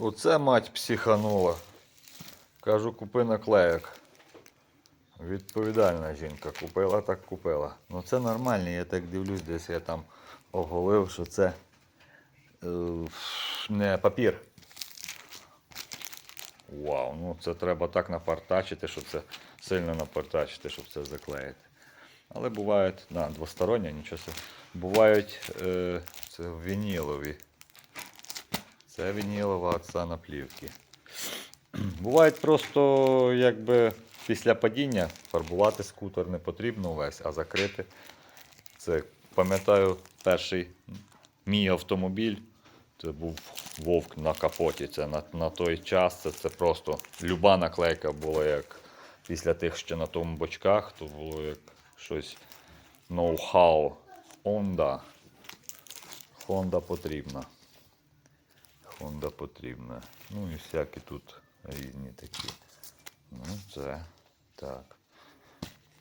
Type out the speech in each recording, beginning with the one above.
Оце мать психанула. Кажу, купи наклеєк. Відповідальна жінка. Купила, так купила. Ну це нормально, я так дивлюсь, десь я там оголив, що це е, не папір. Вау, ну це треба так напартачити, щоб це сильно напартачити, щоб це заклеїти. Але бувають, да, двостороння, нічого. Бувають е, це вінілові. Це вінілова, а це наплівки. Бувають просто, якби після падіння фарбувати скутер не потрібно весь, а закрити. Це пам'ятаю перший мій автомобіль. Це був вовк на капоті. Це на, на той час це, це просто люба наклейка була як після тих ще на тому бочках, то було як щось ноу-хау. Honda. Honda потрібна. Honda потрібна. Ну і всякі тут різні такі. Ну, це так.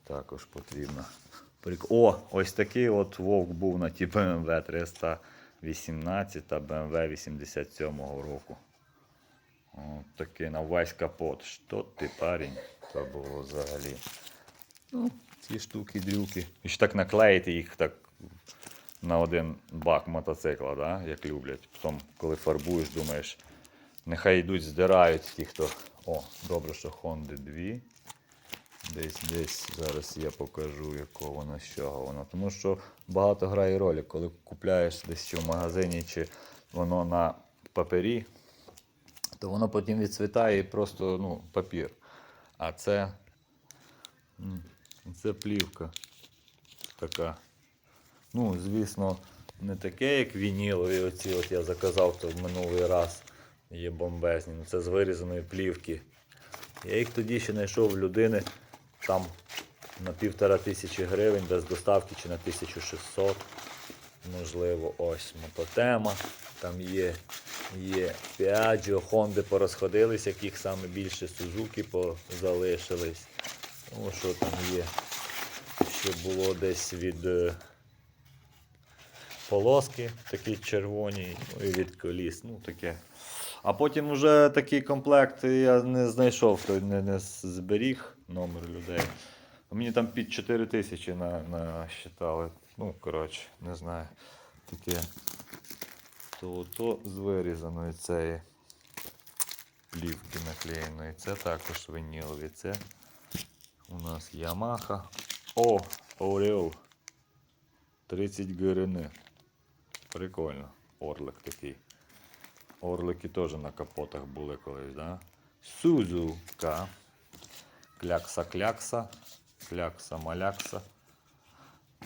Також потрібно. О, ось такий от вовк був на ті BMW 318 та BMW 87 року. От такий на весь капот. Що ти, парень? Це було взагалі. Ну, ці штуки, дрюки. І ж так наклеїти їх так на один бак мотоцикла, да? як люблять. Потім, коли фарбуєш, думаєш, нехай йдуть, здирають ті, хто. О, добре, що Honda 2. Десь десь зараз я покажу, якого воно з чого воно. Тому що багато грає ролі, коли купляєш десь чи в магазині, чи воно на папері, то воно потім відцвітає і просто ну, папір. А це, це плівка така. Ну, звісно, не таке, як вінілові. Оці от я заказав то в минулий раз. Є бомбезні. Ну, це з вирізаної плівки. Я їх тоді ще знайшов людини там на півтора тисячі гривень без доставки чи на 1600. Можливо, ось мототема. Там є, є Piaggio, Honda порозходились, яких саме більше Suzuki позалишились. Ну, що там є? Ще було десь від е, полоски такі червоні, ну від коліс. Ну, таке. А потім вже такий комплект я не знайшов, той не, не зберіг номер людей. Мені там під 4 тисячі на. Ну, коротше, не знаю. Таке. То, то з вирізаної цієї плівки наклеєної. Це також винілові. Це у нас Yamaha. О, Орел. 30 ГРН. Прикольно. Орлик такий. Орлики теж на капотах були колись, да? Сузука. Клякса клякса. Клякса малякса.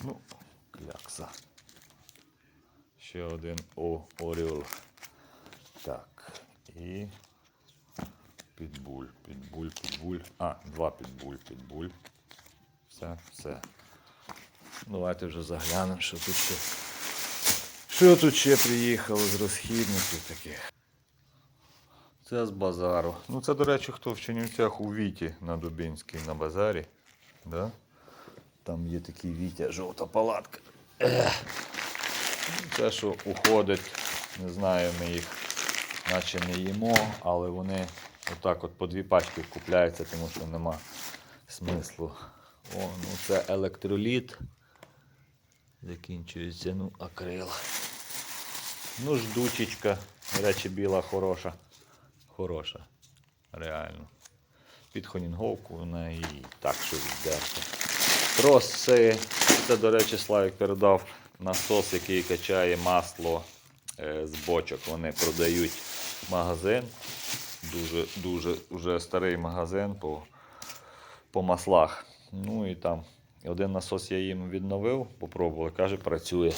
Ну, клякса. Ще один О, Орел. Так. І підбуль, підбуль, підбуль. А, два підбуль, підбуль. Все, все. Давайте вже заглянемо, що тут ще. Що тут ще приїхало з розхідників таких? Це з базару. Ну це, до речі, хто в Чернівцях у Віті на Дубінській на базарі. Да? Там є такий Вітя, жовта палатка. Ех. Те, що уходить, не знаю, ми їх наче не їмо, але вони отак от по дві пачки купляються, тому що нема смислу. О, ну це електроліт. Закінчується, ну, акрил. Ну, ждучечка. До речі, біла хороша. Хороша. Реально. Під хонінговку вона і так щось здерта. Троси. Це, до речі, Славік передав насос, який качає масло е, з бочок. Вони продають магазин. Дуже, дуже вже старий магазин по, по маслах. Ну і там один насос я їм відновив, попробували, каже, працює.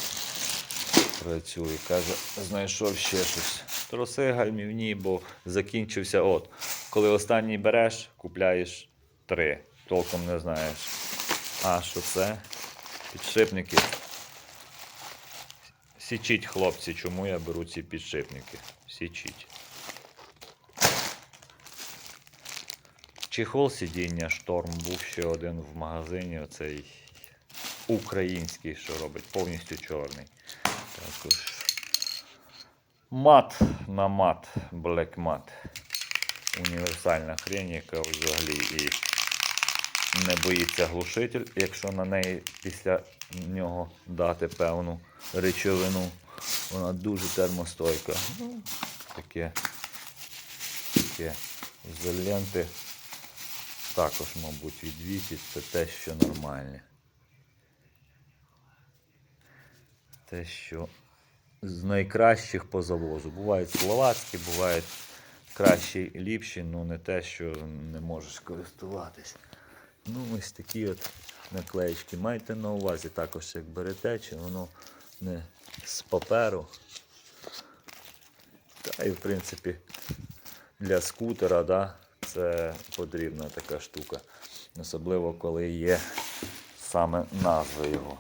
Працює. Каже, знайшов ще щось. Троси гальмівні, бо закінчився. От, коли останній береш, купляєш три. Толком не знаєш. А що це? Підшипники. Січіть, хлопці, чому я беру ці підшипники? Січіть. Чехол сидіння шторм був ще один в магазині. Оцей український, що робить, повністю чорний. Також Мат на мат, Black Mat. Універсальна хрень, яка взагалі і не боїться глушитель, якщо на неї після нього дати певну речовину. Вона дуже термостойка. Ну, таке, таке ізоленти також, мабуть, відвісить. Це те, що нормальне. Те, що з найкращих по завозу. Бувають словацькі, бувають кращі і ліпші, але не те, що не можеш користуватись. Ну, ось такі от наклеїчки. Майте на увазі також, як берете, чи воно не з паперу. Та і в принципі для скутера да, це потрібна така штука. Особливо коли є саме назва його.